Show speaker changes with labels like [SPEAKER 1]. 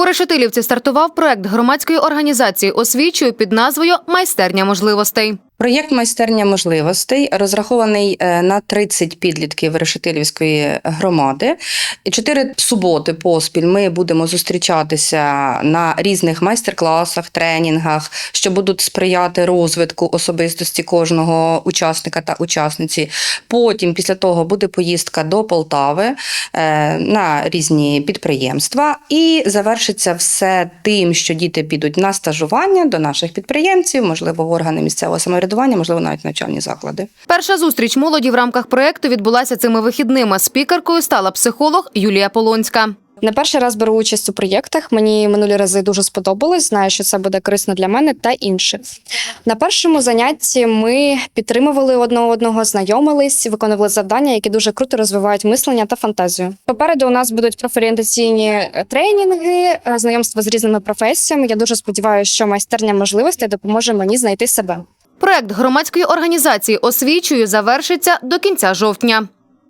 [SPEAKER 1] У Решетилівці стартував проект громадської організації освічою під назвою Майстерня можливостей.
[SPEAKER 2] Проєкт майстерня можливостей розрахований е, на 30 підлітків Решетилівської громади. Чотири суботи поспіль ми будемо зустрічатися на різних майстер-класах, тренінгах, що будуть сприяти розвитку особистості кожного учасника та учасниці. Потім, після того, буде поїздка до Полтави е, на різні підприємства, і завершиться все тим, що діти підуть на стажування до наших підприємців, можливо, в органи місцевого самоврядування, можливо, навіть навчальні заклади.
[SPEAKER 1] Перша зустріч молоді в рамках проекту відбулася цими вихідними. Спікеркою стала психолог Юлія Полонська.
[SPEAKER 3] Не перший раз беру участь у проєктах. Мені минулі рази дуже сподобалось. Знаю, що це буде корисно для мене та інших. На першому занятті ми підтримували одне одного, знайомились, виконували завдання, які дуже круто розвивають мислення та фантазію. Попереду у нас будуть профорієнтаційні е, тренінги, е, знайомства з різними професіями. Я дуже сподіваюся, що майстерня можливостей допоможе мені знайти себе.
[SPEAKER 1] Проект громадської організації освічую завершиться до кінця жовтня.